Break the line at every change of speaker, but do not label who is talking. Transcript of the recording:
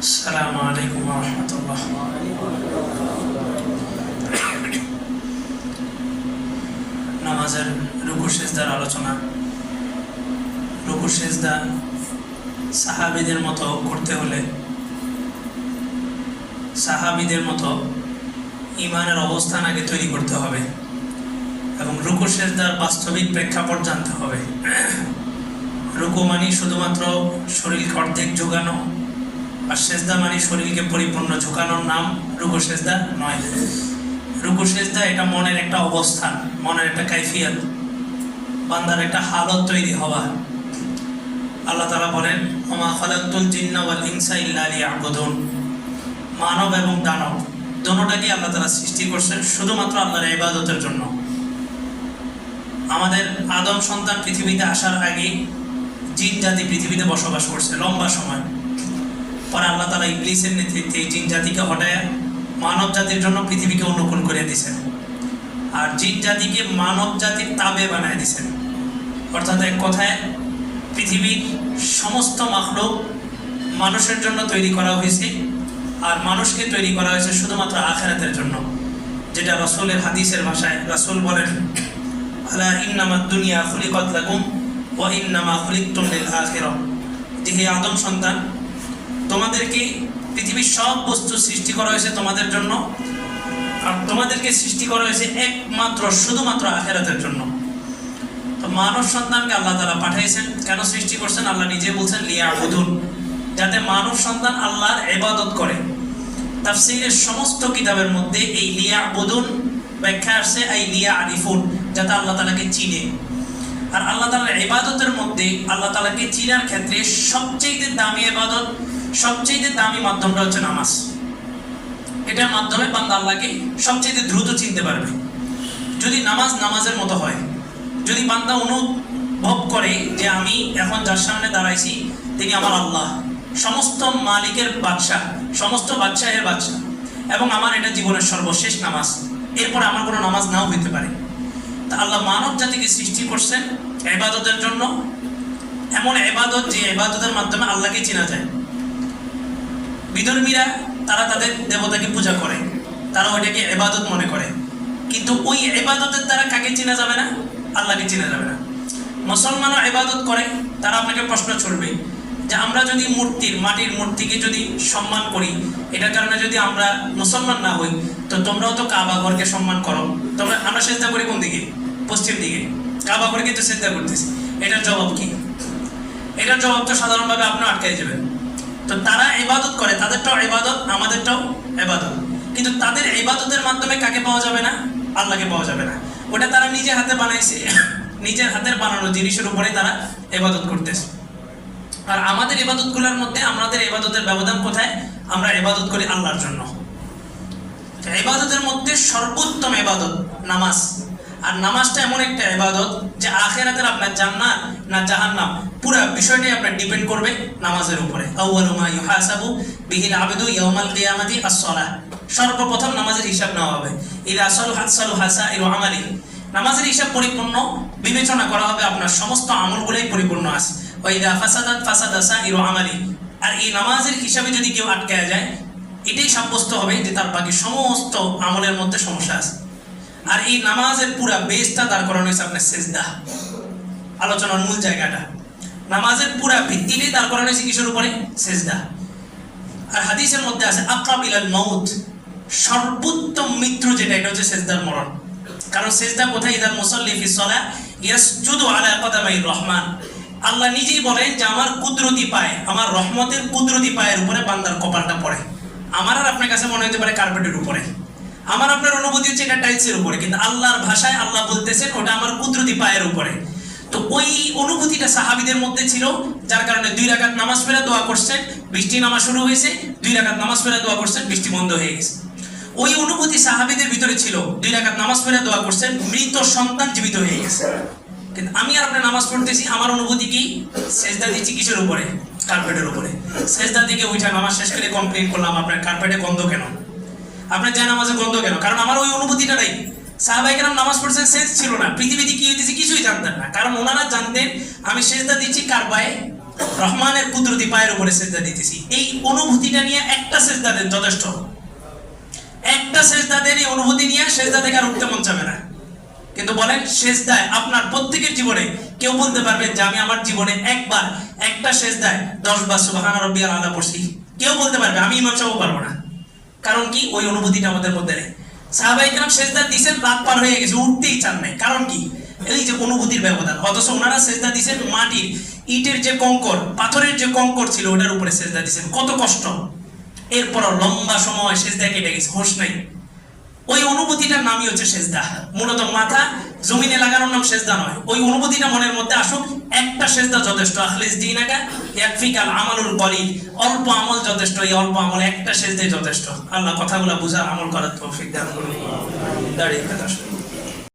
السلام عليكم ورحمة الله নামাজের রুকু সেজদার আলোচনা রুকু সেজদা সাহাবিদের মতো করতে হলে সাহাবিদের মতো ইমানের অবস্থান আগে তৈরি করতে হবে এবং রুকু সেজদার বাস্তবিক প্রেক্ষাপট জানতে হবে রুকু মানি শুধুমাত্র শরীরকে অর্ধেক যোগানো আর সেজদা মানে শরীরকে পরিপূর্ণ, ঝুঁকানোর নাম রুকু সেজদা নয়। রুকু সেজদা এটা মনের একটা অবস্থান, মনের একটা কাইফিয়াত, বান্দার একটা হালত তৈরি হওয়া। আল্লাহ তালা বলেন, ওমা খালাকুল জিন্না ওয়াল ইনসা ইল্লা লিয়াবুদুন। মানব এবং দানব দোনোটাকে আল্লাহ তালা সৃষ্টি করছেন শুধুমাত্র আল্লাহর ইবাদতের জন্য। আমাদের আদম সন্তান পৃথিবীতে আসার আগে জিন জাতি পৃথিবীতে বসবাস করছে লম্বা সময়। পরে আল্লাহ তালা ইংলিশের নেতৃত্বে এই জিন জাতিকে হটায় মানব জাতির জন্য পৃথিবীকে অনুকূল করে দিয়েছেন আর জিন জাতিকে মানব জাতির তাবে বানায় দিয়েছেন অর্থাৎ এক কথায়, পৃথিবীর সমস্ত মাখলুক মানুষের জন্য তৈরি করা হয়েছে আর মানুষকে তৈরি করা হয়েছে শুধুমাত্র আখেরাতের জন্য। যেটা রসুলের হাদিসের ভাষায় রসুল বলেন, আলা ইন্নামা দুনিয়া খুলিকত লাকুম ও ইন্নামা খুলিকতুম লিল আখিরাহ যে আদম সন্তান তোমাদেরকে পৃথিবীর সব বস্তু সৃষ্টি করা হয়েছে তোমাদের জন্য। আর তোমাদেরকে সৃষ্টি করা হয়েছে একমাত্র, শুধুমাত্র আখেরাতের জন্য। তো মানব সন্তানকে আল্লাহ তালা পাঠিয়েছেন। কেন সৃষ্টি করছেন? আল্লাহ নিজে বলছেন লিয়া বুধুন যাতে মানব সন্তান আল্লাহর এবাদত করে। তাফসিরের সমস্ত কিতাবের মধ্যে এই লিয়া বুধুন ব্যাখ্যা আসছে এই লিয়া আরিফুন যাতে আল্লাহ তালাকে চিনে। আর আল্লাহ তালার ইবাদতের মধ্যে আল্লাহ তালাকে চিনার ক্ষেত্রে সবচেয়ে দামি ইবাদত সবচেয়ে দামি মাধ্যমটা হচ্ছে নামাজ। এটার মাধ্যমে বান্দা আল্লাহকে সবচেয়ে দ্রুত চিনতে পারবে। যদি নামাজ নামাজের মতো হয়, যদি বান্দা অনুভব করে যে আমি এখন যার সামনে দাঁড়াইছি, তিনি আমার আল্লাহ, সমস্ত মালিকের বাদশাহ সমস্ত বাদশাহের বাদশাহ এবং আমার এটা জীবনের সর্বশেষ নামাজ, এরপর আমার কোনো নামাজ নাও হইতে পারে। তা আল্লাহ মানব জাতিকে সৃষ্টি করছেন এবাদতের জন্য। এমন এবাদত যে এবাদতের মাধ্যমে আল্লাহকে চেনা যায়। বিধর্মীরা, তারা তাদের দেবতাকে পূজা করে। তারা ওইটাকে এবাদত মনে করে। কিন্তু ওই এবাদতের দ্বারা কাকে চেনা যাবে না? আল্লাহকে চেনা যাবে না। মুসলমানও এবাদত করে, তারা আপনাকে প্রশ্ন ছড়বে যে আমরা যদি মূর্তির, মাটির মূর্তিকে যদি সম্মান করি, এটার কারণে যদি আমরা মুসলমান না হই, তো তোমরাও তো কাবা ঘরকে সম্মান করো। তোমরা, আমরা চেষ্টা করি কোন দিকে? পশ্চিম দিকে। কাবা ঘরকে তো চেষ্টা করতেছি। এটার জবাব কি? এটার জবাব তো সাধারণভাবে আপনি আটকাই যাবেন। তো তারা ইবাদত করে, তাদেরটাও ইবাদত, আমাদেরটাও ইবাদত। কিন্তু তাদের ইবাদতের মাধ্যমে কাকে পাওয়া যাবে না? আল্লাহকে পাওয়া যাবে না। ওটা তারা নিজে হাতে বানাইছে। নিজের হাতের বানানো জিনিসের উপরে তারা ইবাদত করতেছে। আর আমাদের ইবাদতগুলোর মধ্যে আমাদের ইবাদতের ব্যবধান কোথায়? আমরা ইবাদত করি আল্লাহর জন্য। ইবাদতের মধ্যে সর্বোত্তম ইবাদত নামাজ। আর নামাজটা এমন একটা ইবাদত যে আখেরাতের আপনার জান্নাত না জাহান্নাম। পুরো বিষয়টাই আপনার ডিপেন্ড করবে নামাজের উপরে। আউয়ালু মা ইউহাসাবু বিহিল আবদু ইয়াউমাল কিয়ামাতি আস-সালাহ। সর্বপ্রথম নামাজের হিসাব নেওয়া হবে। ইলা সালু হাসালু হাসাইরু আমালি। নামাজের হিসাব পরিপূর্ণ, বিবেচনা করা হবে আপনার সমস্ত আমলগুলোই পরিপূর্ণ আছে। ওয়াইদা ফাসাদাত ফাসাদা সাইরু আমালি। আর এই নামাজের হিসাবে যদি কেউ আটকায় যায়, এটাই সাব্যস্ত হবে যে তার বাকি সমস্ত আমলের মধ্যে সমস্যা আছে। আর এই নামাজের পুরা বেসটা দাঁড় করানো হয়েছে আপনার সেজদা। আলোচনার মূল জায়গাটা। নামাজের পুরা ভিত্তিটাই দাঁড় করানো হয়েছে কিসের উপরে? সেজদা। আর হাদিসের মধ্যে আছে আকাবিলাল মাউত। সর্বোত্তম মৃত্যু যেটা, এটা হচ্ছে সেজদার মরণ। কারণ সেজদা কোথায়? ইদার মুসল্লি ফি সলা, ইয়াসজুদু আলা কদামাই রহমান। আল্লাহ নিজেই বলেন যে, আমার কুদরতি পায়, আমার রহমতের কুদরতি পায়ের উপরে বান্দার কপালটা পড়ে। আমার আর আপনার কাছে মনে হতে পারে কার্পেটের উপরে। আমার আপনার অনুভূতি হচ্ছে এটা টাইলসের উপরে, কিন্তু আল্লাহর ভাষায় আল্লাহ বলতেছেন ওটা আমার কুদরতি পায়ের উপরে। তো ওই অনুভূতিটা সাহাবিদের মধ্যে ছিল, যার কারণে দুই রাকাত নামাজ পড়ে দোয়া করছেন, বৃষ্টি নামাজ শুরু হয়েছে, দুই রাকাত নামাজ পড়ে দোয়া করছেন, বৃষ্টি বন্ধ হয়ে গেছে। ওই অনুভূতি সাহাবিদের ভিতরে ছিল, দুই রাকাত নামাজ পড়ে দোয়া করছেন, মৃত সন্তান জীবিত হয়ে গেছে। কিন্তু আমি আর আপনার নামাজ পড়তেছি, আমার অনুভূতি কি? সেজদা দিচ্ছি কিসের উপরে? কার্পেটের উপরে। সেজদা দিকে ওইটা নামাজ শেষ করে কমপ্লেন করলাম, আপনার কার্পেটে গন্ধ কেন? আপনার যায় নামাজে গন্ধ কেন? কারণ আমার ওই অনুভূতিটা নাই। সাহাবাই কেন নামাজ পড়ছেন সেন্স ছিল না। পৃথিবীতে কি হইতেছে কিছুই জানতেন না। কারণ ওনারা জানতেন, আমি সেজদা দিচ্ছি কার পায়ে? রহমানের কুদরতি পায়ের উপরে সেজদা দিতেছি। এই অনুভূতিটা নিয়ে একটা সেজদা দেন যথেষ্ট। একটা সেজদা দেন, এই অনুভূতি নিয়ে সেজদা থেকে আর উঠতে মন চাবে না। কিন্তু বলেন, সেজদায় আপনার প্রত্যেকের জীবনে কেউ বলতে পারবেন যে আমি আমার জীবনে একবার একটা সেজদায় দশ বার সুবাহান রব্বিয়াল আলা পড়ছি। কেউ বলতে পারবে, আমি ইমাম সাহেব পারব না। কারণ কি? ওই অনুভূতিটা আমাদের মধ্যে নেই। সাহাবাই কেরাম সেজদা দিয়েছেন রাত পার হয়ে গেছে, উঠতেই চান নাই। কারণ কি? এই যে অনুভূতির ব্যবধান। অথচ ওনারা সেজদা দিয়েছেন মাটির, ইটের যে কঙ্কর, পাথরের যে কঙ্কর ছিল, ওটার উপরে সেজদা দিয়েছেন। কত কষ্ট। এরপর লম্বা সময় সেজদা কেটে গেছে, হোশ নাই। ওই অনুভূতিটার নামই হচ্ছে সেজদা। মূলত মাথা জমিনে লাগানোর নাম সেজদা নয়। ওই অনুভূতিটা মনের মধ্যে আসুক, একটা সেজদা যথেষ্ট। আখলিস এক ফিকাল আমালুল কলিল। অল্প আমল যথেষ্ট, এই অল্প আমল একটা সেজদাই যথেষ্ট। আল্লাহ কথাগুলো বুঝার আমল করার তৌফিক দান করুন। দাঁড়িয়ে